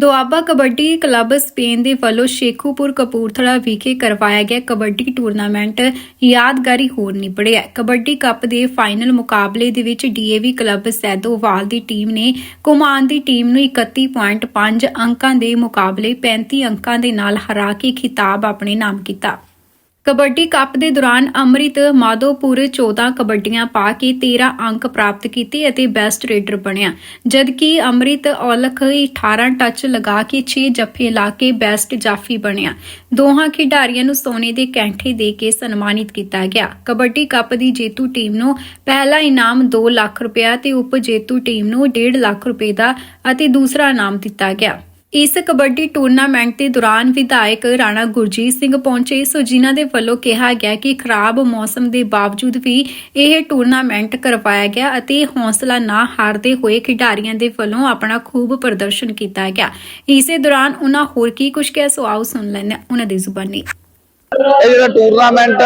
Doaba kabaddi club Spain ਦੇ ਵੱਲੋਂ ਸ਼ੇਖੂਪੁਰ ਕਪੂਰਥਲਾ ਵਿਖੇ ਕਰਵਾਇਆ ਗਿਆ ਕਬੱਡੀ ਟੂਰਨਾਮੈਂਟ ਯਾਦਗਾਰੀ ਹੋਰ ਨਿਬੜਿਆ ਕਬੱਡੀ ਕੱਪ ਦੇ ਫਾਈਨਲ ਮੁਕਾਬਲੇ ਦੇ ਵਿੱਚ ਡੀਏਵੀ ਕਲੱਬ ਸੈਦੋਵਾਲ ਦੀ ਟੀਮ ਨੇ ਕੁਮਾਨ ਦੀ ਟੀਮ ਨੂੰ 31.5 ਅੰਕਾਂ ਦੇ ਮੁਕਾਬਲੇ 35 ਅੰਕਾਂ ਦੇ ਨਾਲ ਹਰਾ ਕੇ ਖਿਤਾਬ ਆਪਣੇ ਨਾਮ ਕੀਤਾ। ਕਬੱਡੀ ਕੱਪ ਦੇ ਦੌਰਾਨ ਅੰਮ੍ਰਿਤ ਮਾਧੋਪੁਰ 14 ਕਬੱਡੀਆਂ ਪਾ ਕੇ 13 ਅੰਕ ਪ੍ਰਾਪਤ ਕੀਤੇ ਅਤੇ ਬੈਸਟ ਰੇਡਰ ਬਣਿਆ। ਜਦਕਿ ਅੰਮ੍ਰਿਤ ਔਲਖ 18 ਟੱਚ ਲਗਾ ਕੇ 6 ਜੱਫੇ ਲਾ ਕੇ ਬੈਸਟ ਜਾਫੀ ਬਣਿਆ। ਦੋਹਾਂ ਖਿਡਾਰੀਆਂ ਨੂੰ ਸੋਨੇ ਦੇ ਕੈਂਠੇ ਦੇ ਕੇ ਸਨਮਾਨਿਤ ਕੀਤਾ ਗਿਆ। ਕਬੱਡੀ ਕੱਪ ਦੀ ਜੇਤੂ ਟੀਮ ਨੂੰ ਪਹਿਲਾ ਇਨਾਮ 2 ਲੱਖ ਰੁਪਇਆ ਤੇ ਉਪ ਜੇਤੂ ਟੀਮ ਨੂੰ 1.5 ਲੱਖ ਰੁਪਏ ਦਾ ਅਤੇ ਦੂਸਰਾ ਇਨਾਮ ਦਿੱਤਾ ਗਿਆ। ਇਸ ਕਬੱਡੀ ਟੂਰਨਾਮੈਂਟ ਦੇ ਦੌਰਾਨ ਵਿਧਾਇਕ ਰਾਣਾ ਗੁਰਜੀਤ ਸਿੰਘ ਪਹੁੰਚੇ। ਸੋ ਜਿਨ੍ਹਾਂ ਦੇ ਵੱਲੋਂ ਕਿਹਾ ਗਿਆ ਕਿ ਖਰਾਬ ਮੌਸਮ ਦੇ ਬਾਵਜੂਦ ਵੀ ਇਹ ਟੂਰਨਾਮੈਂਟ ਕਰਵਾਇਆ ਗਿਆ ਅਤੇ ਹੌਸਲਾ ਨਾ ਹਾਰਦੇ ਹੋਏ ਖਿਡਾਰੀਆਂ ਦੇ ਵੱਲੋਂ ਆਪਣਾ ਖੂਬ ਪ੍ਰਦਰਸ਼ਨ ਕੀਤਾ ਗਿਆ। ਇਸੇ ਦੌਰਾਨ ਉਹਨਾਂ ਹੋਰ ਕੀ ਕੁਝ ਕਿਹਾ, ਸੋ ਆਓ ਸੁਣ ਲੈਂਦੇ ਹਾਂ ਉਹਨਾਂ ਦੀ ਜ਼ੁਬਾਨੀ। ਇਹ ਜਿਹੜਾ ਟੂਰਨਾਮੈਂਟ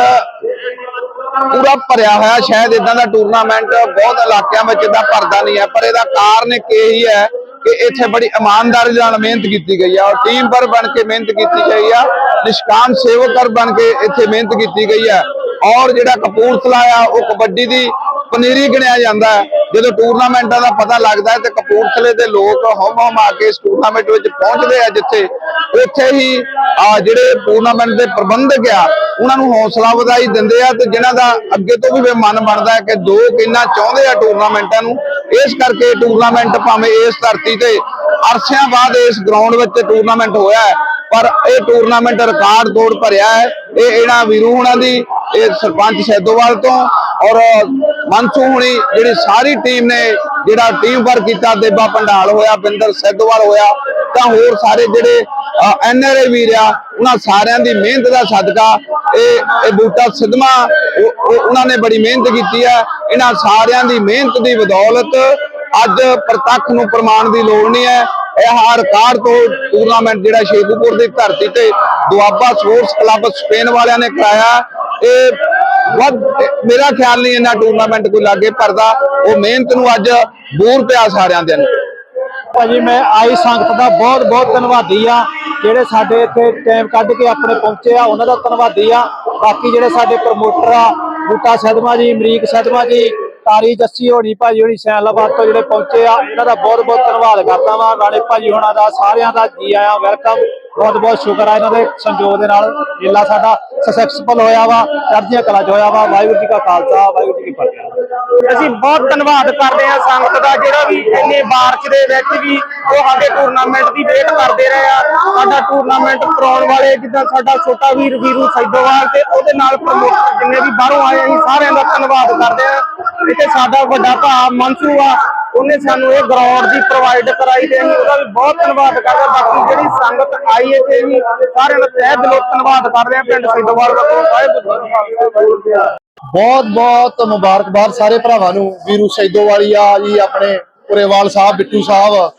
ਪੂਰਾ ਭਰਿਆ ਹੋਇਆ, ਸ਼ਾਇਦ ਇਦਾਂ ਦਾ ਟੂਰਨਾਮੈਂਟ ਬਹੁਤ ਇਲਾਕਿਆਂ ਵਿੱਚ ਇਦਾਂ ਭਰਦਾ ਨਹੀਂ ਹੈ, ਪਰ ਇਹਦਾ ਕਾਰਨ ਇੱਕ ਇਹੀ ਹੈ ਕਿ ਇੱਥੇ ਬੜੀ ਇਮਾਨਦਾਰੀ ਨਾਲ ਮਿਹਨਤ ਕੀਤੀ ਗਈ ਆ ਔਰ ਟੀਮ ਪਰ ਬਣ ਕੇ ਮਿਹਨਤ ਕੀਤੀ ਗਈ ਆ, ਨਿਸ਼ਕਾਮ ਸੇਵਕਰ ਬਣ ਕੇ ਇੱਥੇ ਮਿਹਨਤ ਕੀਤੀ ਗਈ ਆ ਔਰ ਜਿਹੜਾ ਕਪੂਰਥਲਾ ਆ, ਉਹ ਕਬੱਡੀ ਦੀ ਪਨੀਰੀ ਗਿਣਿਆ ਜਾਂਦਾ ਹੈ। ਜਦੋਂ ਟੂਰਨਾਮੈਂਟਾਂ ਦਾ ਪਤਾ ਲੱਗਦਾ ਹੈ ਤੇ ਕਪੂਰਥਲੇ ਦੇ ਲੋਕ ਹਮ ਹਮ ਆ ਕੇ ਇਸ ਟੂਰਨਾਮੈਂਟ ਵਿੱਚ ਪਹੁੰਚਦੇ ਆ ਜਿੱਥੇ ਉੱਥੇ ਹੀ ਆ ਜਿਹੜੇ ਟੂਰਨਾਮੈਂਟ ਦੇ ਪ੍ਰਬੰਧਕ ਆ, ਉਹਨਾਂ ਨੂੰ ਹੌਸਲਾ ਵਧਾਈ ਦਿੰਦੇ ਆ ਤੇ ਜਿਨ੍ਹਾਂ ਦਾ ਅੱਗੇ ਤੋਂ ਵੀ ਮਨ ਬਣਦਾ ਹੈ ਕਿ ਦੋ ਕਿੰਨਾ ਚਾਹੁੰਦੇ ਆ ਟੂਰਨਾਮੈਂਟਾਂ ਨੂੰ, ਇਸ ਕਰਕੇ ਟੂਰਨਾਮੈਂਟ ਭਾਵੇਂ ਇਸ ਧਰਤੀ ਤੇ ਅਰਸਿਆਂ ਬਾਅਦ ਇਸ ਗਰਾਊਂਡ ਵਿੱਚ ਟੂਰਨਾਮੈਂਟ ਹੋਇਆ ਹੈ, ਪਰ ਇਹ ਟੂਰਨਾਮੈਂਟ ਰਿਕਾਰਡ ਤੋੜ ਭਰਿਆ ਹੈ। ਇਹ ਇਹਨਾਂ ਵੀਰੂ ਹੁਣਾਂ ਦੀ, ਇਹ ਸਰਪੰਚ ਸੈਦੋਵਾਲ ਤੋਂ ਔਰ ਮਨਸੂ ਹੁਣੀ ਜਿਹੜੀ ਸਾਰੀ ਟੀਮ ਨੇ ਜਿਹੜਾ ਟੀਮ ਵਰਕ ਕੀਤਾ, ਦੇਬਾ ਪੰਡਾਲ ਹੋਇਆ, ਬਿੰਦਰ ਸੈਦੋਵਾਲ ਹੋਇਆ, ਤਾਂ ਹੋਰ ਸਾਰੇ ਜਿਹੜੇ ਐਨਆਰਏ ਵੀਰ ਆ, ਉਹਨਾਂ ਸਾਰਿਆਂ ਦੀ ਮਿਹਨਤ ਦਾ ਸਦਕਾ, ਇਹ ਇਹ ਬੂਟਾ ਸਿੱਧਵਾਂ ਉਹਨਾਂ ਨੇ ਬੜੀ ਮਿਹਨਤ ਕੀਤੀ ਹੈ ਇਹਨਾਂ ਸਾਰਿਆਂ ਦੀ ਮਿਹਨਤ ਦੀ ਬਦੌਲਤ ਅੱਜ ਪ੍ਰਤੱਖ ਨੂੰ ਪ੍ਰਮਾਣ ਦੀ ਲੋੜ ਨਹੀਂ ਹੈ। ਇਹ ਹਰ ਕਾਰ ਤੋਂ ਟੂਰਨਾਮੈਂਟ ਜਿਹੜਾ ਸ਼ੇਖੂਪੁਰ ਦੀ ਧਰਤੀ ਤੇ ਦੁਆਬਾ ਸਪੋਰਟਸ ਕਲੱਬ ਸਪੇਨ ਵਾਲਿਆਂ ਨੇ ਕਰਾਇਆ। ਇਹ ਵੱਧ ਮੇਰਾ ਖਿਆਲ ਨਹੀਂ ਇਹਨਾਂ ਟੂਰਨਾਮੈਂਟ ਕੋਈ ਲਾਗੇ ਭਰਦਾ ਉਹ ਮਿਹਨਤ ਨੂੰ ਅੱਜ ਬੂਰ ਪਿਆ ਸਾਰਿਆਂ ਦੇ ਨੂੰ ਭਾਜੀ, ਮੈਂ ਆਈ ਸੰਗਤ ਦਾ ਬਹੁਤ ਬਹੁਤ ਧੰਨਵਾਦੀ ਆ। ਜਿਹੜੇ ਸਾਡੇ ਇੱਥੇ ਟਾਈਮ ਕੱਢ ਕੇ ਆਪਣੇ ਪਹੁੰਚੇ ਆ, ਉਹਨਾਂ ਦਾ ਧੰਨਵਾਦੀ ਆ। ਬਾਕੀ ਜਿਹੜੇ ਸਾਡੇ ਪ੍ਰਮੋਟਰ ਆ, ਬੂਟਾ ਸਦਮਾ ਜੀ, ਅਮਰੀਕ ਸਦਮਾ ਜੀ, ਤਾਰੀ ਜੱਸੀ ਹੋਣੀ, ਭਾਜੀ ਹੋਣੀ ਸੈਲਾਬਾਦ ਤੋਂ ਜਿਹੜੇ ਪਹੁੰਚੇ ਆ, ਉਹਨਾਂ ਦਾ ਬਹੁਤ ਬਹੁਤ ਧੰਨਵਾਦ ਕਰਦਾ ਵਾਂ। ਰਾਣੇ ਭਾਜੀ ਹੋਣਾ ਦਾ, ਸਾਰਿਆਂ ਦਾ ਜੀ ਆਇਆਂ ਵੈਲਕਮ ਬਹੁਤ ਬਹੁਤ ਸ਼ੁਕਰ ਆ ਇਹਨਾਂ ਦੇ ਸੰਯੋਗ ਦੇ ਨਾਲ। ਮੇਲਾ ਸਾਡਾ ਸਕਸੈਸਫੁਲ ਹੋਇਆ ਵਾ ਚੜ੍ਹਦੀਆਂ ਕਲਾ ਚ ਹੋਇਆ ਵਾ। ਵਾਹਿਗੁਰੂ ਜੀ ਕਾ ਖਾਲਸਾ, ਵਾਹਿਗੁਰੂ ਜੀ ਕੀ ਫਤਿਹ। ਅਸੀਂ ਬਹੁਤ ਧੰਨਵਾਦ ਕਰਦੇ ਹਾਂ ਸੰਗਤ ਦਾ, ਜਿਹੜਾ ਵੀ ਇੰਨੇ ਬਾਰਿਸ਼ ਦੇ ਵਿੱਚ ਵੀ ਉਹ ਸਾਡੇ ਟੂਰਨਾਮੈਂਟ ਦੀ ਵੇਟ ਕਰਦੇ ਰਹੇ ਆ। ਸਾਡਾ ਟੂਰਨਾਮੈਂਟ ਕਰਾਉਣ ਵਾਲੇ, ਜਿੱਦਾਂ ਸਾਡਾ ਛੋਟਾ ਵੀਰ ਵੀਰੂ ਸੈਦੋਵਾਲ ਤੇ ਉਹਦੇ ਨਾਲ ਪ੍ਰਮੋਟਰ ਜਿੰਨੇ ਵੀ ਬਾਹਰੋਂ ਆਏ ਅਸੀਂ ਸਾਰਿਆਂ ਦਾ ਧੰਨਵਾਦ ਕਰਦੇ ਹਾਂ। ਇੱਥੇ ਸਾਡਾ ਵੱਡਾ ਭਰਾ ਮਨਸੂ ਆ ਉਹਨੇ ਸਾਨੂੰ ਇਹ ਗਰਾਊਂਡ ਦੀ ਪ੍ਰੋਵਾਈਡ ਕਰਾਈ ਤੇ ਅਸੀਂ ਉਹਦਾ ਵੀ ਬਹੁਤ ਧੰਨਵਾਦ ਕਰਦੇ ਹਾਂ। ਬਾਕੀ ਜਿਹੜੀ ਸੰਗਤ ਆਈ ਇੱਥੇ ਵੀ ਸਾਰਿਆਂ ਦਾ ਤਹਿ ਦਿਲੋਂ ਧੰਨਵਾਦ ਕਰਦੇ ਹਾਂ। ਪਿੰਡ ਸੈਦੋਵਾਲ ਦਾ ਬਹੁਤ ਬਹੁਤ ਮੁਬਾਰਕਬਾਦ ਸਾਰੇ ਭਰਾਵਾਂ ਨੂੰ। ਵੀਰੂ ਸੈਦੋਵਾਲੀਆ ਜੀ, ਆਪਣੇ ਪੁਰੇਵਾਲ ਸਾਹਿਬ, ਬਿੱਟੂ ਸਾਹਿਬ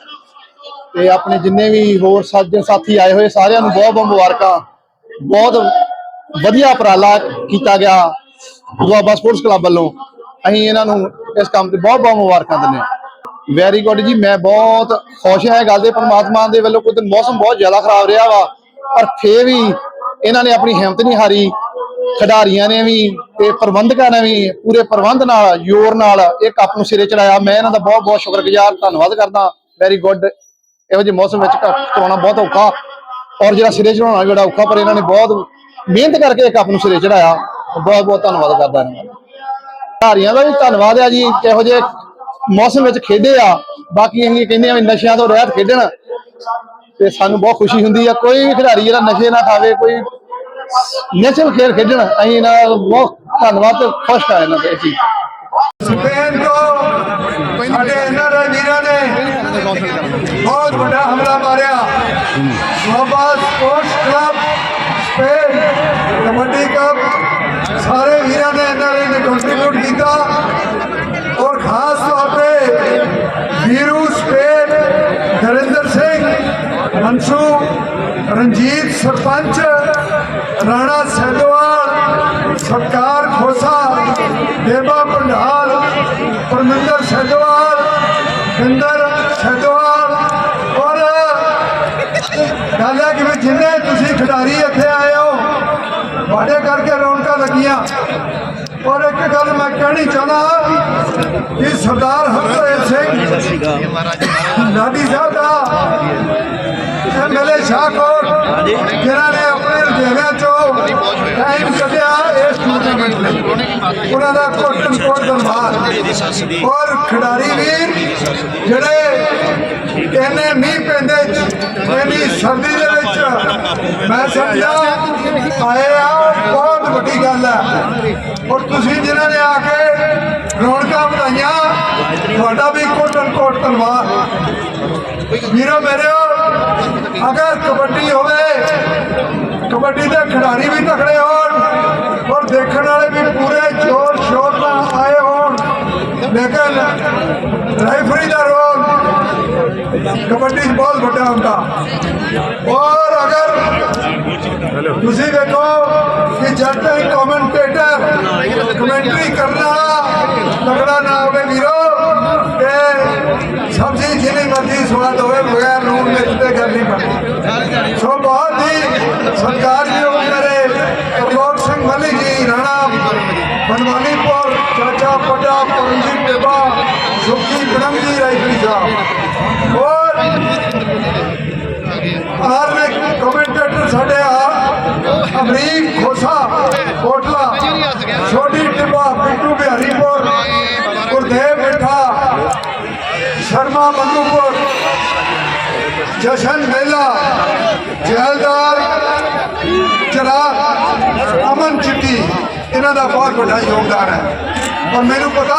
ਤੇ ਆਪਣੇ ਜਿੰਨੇ ਵੀ ਹੋਰ ਸੱਜਣ ਸਾਥੀ ਆਏ ਹੋਏ, ਸਾਰਿਆਂ ਨੂੰ ਬਹੁਤ ਬਹੁਤ ਮੁਬਾਰਕਾਂ। ਬਹੁਤ ਵਧੀਆ ਉਪਰਾਲਾ ਕੀਤਾ ਗਿਆ ਦੁਆਬਾ ਸਪੋਰਟਸ ਕਲੱਬ ਵੱਲੋਂ। ਅਸੀਂ ਇਹਨਾਂ ਨੂੰ ਇਸ ਕੰਮ ਤੇ ਬਹੁਤ ਬਹੁਤ ਮੁਬਾਰਕਾਂ ਦਿੰਦੇ ਹਾਂ। ਵੈਰੀ ਗੁੱਡ ਜੀ, ਮੈਂ ਬਹੁਤ ਖੁਸ਼ ਹਾਂ ਇਹ ਗੱਲ ਦੇ, ਪਰਮਾਤਮਾ ਦੇ ਵੱਲੋਂ ਕੋਈ ਮੌਸਮ ਬਹੁਤ ਜ਼ਿਆਦਾ ਖਰਾਬ ਰਿਹਾ ਵਾ। ਪਰ ਫੇਰ ਵੀ ਇਹਨਾਂ ਨੇ ਆਪਣੀ ਹਿੰਮਤ ਨਹੀਂ ਹਾਰੀ, ਖਿਡਾਰੀਆਂ ਨੇ ਵੀ ਤੇ ਪ੍ਰਬੰਧਕਾਂ ਨੇ ਵੀ ਪੂਰੇ ਪ੍ਰਬੰਧ ਨਾਲ, ਜ਼ੋਰ ਨਾਲ ਇਹ ਕੱਪ ਨੂੰ ਸਿਰੇ ਚੜਾਇਆ। ਮੈਂ ਇਹਨਾਂ ਦਾ ਬਹੁਤ ਬਹੁਤ ਸ਼ੁਕਰਗੁਜ਼ਾਰ, ਧੰਨਵਾਦ ਕਰਦਾ। ਵੈਰੀ ਗੁੱਡ ਇਹੋ ਜਿਹੇ ਮੌਸਮ ਵਿੱਚ ਕੱਪ ਚੜਾਉਣਾ ਬਹੁਤ ਔਖਾ। ਔਰ ਜਿਹੜਾ ਸਿਰੇ ਚੜਾਉਣਾ ਵੀ ਬੜਾ ਔਖਾ, ਪਰ ਇਹਨਾਂ ਨੇ ਬਹੁਤ ਮਿਹਨਤ ਕਰਕੇ ਇਹ ਕੱਪ ਨੂੰ ਸਿਰੇ ਚੜਾਇਆ। ਬਹੁਤ ਬਹੁਤ ਧੰਨਵਾਦ ਕਰਦਾ ਇਹਨਾਂ ਦਾ। ਖਿਡਾਰੀਆਂ ਦਾ ਵੀ ਧੰਨਵਾਦ ਆ ਜੀ, ਕਿਹੋ ਜਿਹੇ ਮੌਸਮ ਵਿੱਚ ਖੇਡੇ ਆ। ਬਾਕੀ ਅਸੀਂ ਕਹਿੰਦੇ ਆ ਨਸ਼ਿਆਂ ਤੋਂ ਰਹਿਤ ਖੇਡਣ। ਤੇ ਸਾਨੂੰ ਬਹੁਤ ਖੁਸ਼ੀ ਹੁੰਦੀ ਆ। ਕੋਈ ਵੀ ਖਿਡਾਰੀ ਜਿਹੜਾ ਨਸ਼ੇ ਨਾ ਖਾਵੇ, ਕੋਈ ਨੈਚੁਰਲ ਖੇਡ ਖੇਡਣ, ਅਸੀਂ ਇਹਨਾਂ ਦਾ ਬਹੁਤ ਧੰਨਵਾਦ ਤੇ ਖੁਸ਼ ਆ ਇਹਨਾਂ ਤੇ ਅਸੀਂ। ਸਪੇਨ ਤੋਂ ਸਾਡੇ ਇਹਨਾਂ ਦੇ, ਵੀਰਾਂ ਨੇ ਬਹੁਤ ਵੱਡਾ ਹਮਲਾ ਮਾਰਿਆ। Doaba sports club Spain kabaddi cup, ਸਾਰੇ ਵੀਰਾਂ ਨੇ ਇਹਨਾਂ ਨੇ ਕੰਟਰੀਬਿਊਟ ਕੀਤਾ। ਹੰਸੂ ਰਣਜੀਤ ਸਰਪੰਚ, ਰਾਣਾ ਸੈਦਵਾਲ, ਸਰਕਾਰ ਖੋਸਾ, ਦੇਵਾ ਪੰਡਾਲ, ਪਰਮਿੰਦਰ ਸੈਦਵਾਲ, ਬਿੰਦਰ ਸੈਦੋਵਾਲ। ਔਰ ਗੱਲ ਹੈ ਕਿ ਜਿੰਨੇ ਤੁਸੀਂ ਖਿਡਾਰੀ ਇੱਥੇ ਆਏ ਹੋ, ਤੁਹਾਡੇ ਕਰਕੇ ਰੌਣਕਾਂ ਲੱਗੀਆਂ। ਔਰ ਇੱਕ ਗੱਲ ਮੈਂ ਕਹਿਣੀ ਚਾਹਣਾ ਕਿ ਸਰਦਾਰ ਹਰਜੋਤ ਸਿੰਘ, ਲਾਡੀ ਸਾਹਿਬ ਦਾ ਸ਼ਾਹਕੋਟ ਜਿਨ੍ਹਾਂ ਨੇ ਆਪਣੇ ਰੁਝੇਵਿਆਂ ਚੋਂ ਟਾਈਮ ਕੱਢਿਆ ਇਸ ਟੂਰਨਾਮੈਂਟ ਲਈ। ਉਹਨਾਂ ਦਾ ਕੋਟਨ ਕੋਟ ਧੰਨਵਾਦ ਔਰ ਖਿਡਾਰੀ ਵੀਰ ਜਿਹੜੇ ਇੰਨੇ ਮੀਂਹ ਪੈਂਦੇ ਚ ਇੰਨੀ ਸਰਦੀ ਦੇ ਵਿੱਚ ਮੈਂ ਸਮਝਿਆ ਆਏ ਆ ਬਹੁਤ ਵੱਡੀ ਗੱਲ ਹੈ ਔਰ ਤੁਸੀਂ ਜਿਨ੍ਹਾਂ ਨੇ ਆ ਕੇ ਰੌਣਕਾਂ ਵਧਾਈਆਂ ਤੁਹਾਡਾ ਵੀ ਕੋਟਨ ਕੋਟ ਧੰਨਵਾਦ ਵੀਰੋ ਮੇਰਿਓ ਅਗਰ ਕਬੱਡੀ ਹੋਵੇ, ਕਬੱਡੀ ਦੇ ਖਿਡਾਰੀ ਵੀ ਤਕੜੇ ਹੋਣ ਔਰ ਦੇਖਣ ਵਾਲੇ ਵੀ ਪੂਰੇ ਜ਼ੋਰ ਸ਼ੋਰ ਨਾਲ ਆਏ ਹੋਣ। ਲੇਕਿਨ ਰੈਫਰੀ ਦਾ ਰੋਲ ਕਬੱਡੀ 'ਚ ਬਹੁਤ ਵੱਡਾ ਹੁੰਦਾ। ਔਰ ਅਗਰ ਤੁਸੀਂ ਵੇਖੋ ਕਿ ਜਦ ਤੱਕ ਕਮੈਂਟੇਟਰ ਕਮੈਂਟਰੀ ਕਰਨਾ ਤਗੜਾ ਨਾ ਹੋਵੇ ਵੀਰੋ। ਤੇ ਮਰਜ਼ੀ ਸਵਾਦ ਹੋਵੇ, ਬਗੈਰ ਲੂਣ ਮਿਰਚ ਤੇ ਗੱਲ ਨਹੀਂ ਸੋ ਬਹੁਤ ਹੀ ਸਤਿਕਾਰਯੋਗ ਮੇਰੇ ਪ੍ਰਮੋਦ ਸਿੰਘ ਮਲਿਕ ਜੀ, ਰਾਣਾ ਬਨਵਾਲੀਪੁਰ ਚਾਚਾ ਪਟਾ ਪਰਮਜੀਤ ਟੇਬਾ ਸੁਖੀ ਬ੍ਰਹਮ ਜੀ ਰਾਈਫਲੀ ਸਾਹਿਬ। ਔਰ ਆਰਮਿਕ ਕਮੈਂਟੇਟਰ ਸਾਡੇ ਆ, ਅਮਰੀਕ ਖੋਸਾ ਕੋਟਲਾ ਛੋਟੀ ਜਸ਼ਨ ਮੇਲਾ ਜੈਲਦਾਰ ਚਰਾਗ ਅਮਨ ਚਿੱਟੀ, ਇਹਨਾਂ ਦਾ ਬਹੁਤ ਵੱਡਾ ਯੋਗਦਾਨ ਹੈ। ਔਰ ਮੈਨੂੰ ਪਤਾ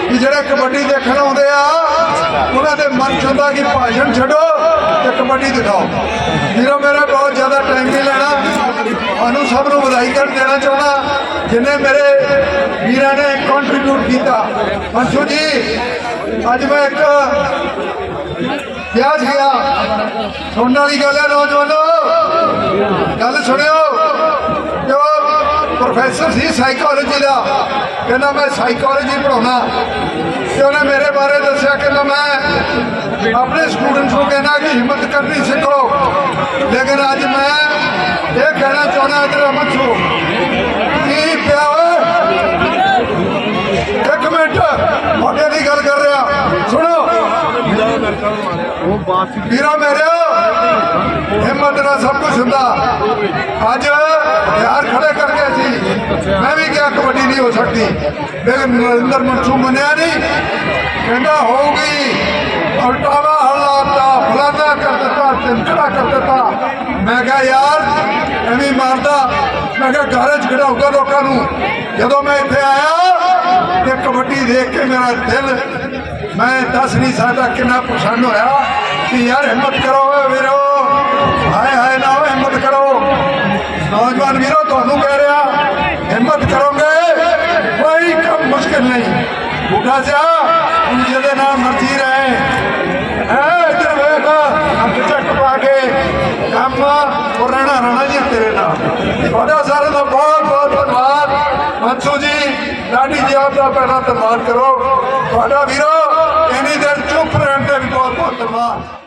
ਕਿ ਜਿਹੜੇ ਕਬੱਡੀ ਦੇਖਣ ਆਉਂਦੇ ਆ, ਉਹਨਾਂ ਦੇ ਮਨ ਚ ਹੁੰਦਾ ਕਿ ਭਾਸ਼ਣ ਛੱਡੋ ਤੇ ਕਬੱਡੀ ਦਿਖਾਓ। ਵੀਰੋ, ਮੇਰਾ ਬਹੁਤ ਜ਼ਿਆਦਾ ਟਾਈਮ ਨਹੀਂ ਲੈਣਾ। ਤੁਹਾਨੂੰ ਸਭ ਨੂੰ ਵਧਾਈ ਕਰ ਦੇਣਾ ਚਾਹੁੰਦਾ। ਜਿਨੇ ਮੇਰੇ ਵੀਰਾਂ ਨੇ ਕੰਟਰੀਬਿਊਟ ਕੀਤਾ। ਮਨਸੂ ਜੀ ਅੱਜ ਮੈਂ ਇੱਕ ਵਿਆਹ 'ਚ ਗਿਆ ਸੁਣਨ ਵਾਲੀ ਗੱਲ ਹੈ ਨੌਜਵਾਨੋ। ਗੱਲ ਸੁਣਿਓ। ਕਿ ਉਹ ਪ੍ਰੋਫੈਸਰ ਸੀ ਸਾਈਕੋਲੋਜੀ ਦਾ, ਕਹਿੰਦਾ ਮੈਂ ਸਾਈਕੋਲੋਜੀ ਪੜਾਉਣਾ ਤੇ ਉਹਨੇ ਮੇਰੇ ਬਾਰੇ ਦੱਸਿਆ, ਕਹਿੰਦਾ ਮੈਂ ਆਪਣੇ ਸਟੂਡੈਂਟਸ ਨੂੰ ਕਹਿੰਦਾ ਕਿ ਹਿੰਮਤ ਕਰਨੀ ਸਿੱਖੋ। ਲੇਕਿਨ ਅੱਜ ਮੈਂ ਇਹ ਕਹਿਣਾ ਚਾਹੁੰਦਾ, ਇਧਰ ਅਮਨ ਸੂ ਕੀ ਪਿਆ ਇੱਕ ਮਿੰਟ, ਤੁਹਾਡੇ ਦੀ ਗੱਲ ਕਰ ਵੀਰਾ ਮੇਰੇ, ਹਿੰਮਤ ਨਾਲ ਸਭ ਕੁਝ ਹੁੰਦਾ। ਅੱਜ ਹਥਿਆਰ ਖੜੇ ਕਰਕੇ ਅਸੀਂ, ਮੈਂ ਵੀ ਕਿਹਾ ਕਬੱਡੀ ਨਹੀਂ ਹੋ ਸਕਦੀ। ਲੇਕਿਨ ਨਰਿੰਦਰ ਮਨਸੂ ਮੰਨਿਆ ਨਹੀਂ। ਕਹਿੰਦਾ, ਹੋਊਗੀ। ਉਲਟਾਵਾ ਹਲਾਤਾ ਫਲਾਨਾ ਕਰ ਦਿੱਤਾ ਤਿੰਕੜਾ ਕਰ ਦਿੱਤਾ। ਮੈਂ ਕਿਹਾ, ਯਾਰ, ਐਵੇਂ ਮਾਰਦਾ। ਮੈਂ ਕਿਹਾ, ਘਰ 'ਚ ਖੜਾਊਗਾ ਲੋਕਾਂ ਨੂੰ। ਜਦੋਂ ਮੈਂ ਇੱਥੇ ਆਇਆ, ਤੇ ਕਬੱਡੀ ਦੇਖ ਕੇ ਮੇਰਾ ਦਿਲ ਮੈਂ ਦੱਸ ਨਹੀਂ ਸਕਦਾ ਕਿੰਨਾ ਪ੍ਰਸੰਨ ਹੋਇਆ ਕਿ ਯਾਰ ਹਿੰਮਤ ਕਰੋ ਵੀਰੋ। ਹਾਏ ਹਾਏ ਨਾ ਹਿੰਮਤ ਕਰੋ। ਨੌਜਵਾਨ ਵੀਰੋ, ਤੁਹਾਨੂੰ ਕਹਿ ਰਿਹਾ, ਹਿੰਮਤ ਕਰੋਗੇ? ਕੋਈ ਕੰਮ ਮੁਸ਼ਕਿਲ ਨਹੀਂ। ਬੁੱਢਾ ਸਿਆ ਜਿਹਦੇ ਨਾਲ ਮਰਜ਼ੀ ਰਹੇ। ਐ ਇੱਧਰ ਵੇਖ ਅੱਖ ਚੱਕ ਪਾ ਕੇ। ਕੰਮ ਉਹ ਰਹਿਣਾ ਰਹਿਣਾ ਜੀ ਤੇਰੇ ਨਾਲ। ਤੁਹਾਡਾ ਸਾਰਿਆਂ ਦਾ ਬਹੁਤ ਬਹੁਤ ਧੰਨਵਾਦ। ਮਨਸੂ ਜੀ ਲਾਡੀ ਜੀ ਆਪ ਦਾ ਪਹਿਲਾਂ ਧੰਨਵਾਦ ਕਰੋ। ਤੁਹਾਡਾ ਵੀਰੋ, ਇੰਨੀ ਦਿਨ ਚੁੱਪ ਰਹਿਣ ਤੇ ਵੀ ਬਹੁਤ ਬਹੁਤ ਧੰਨਵਾਦ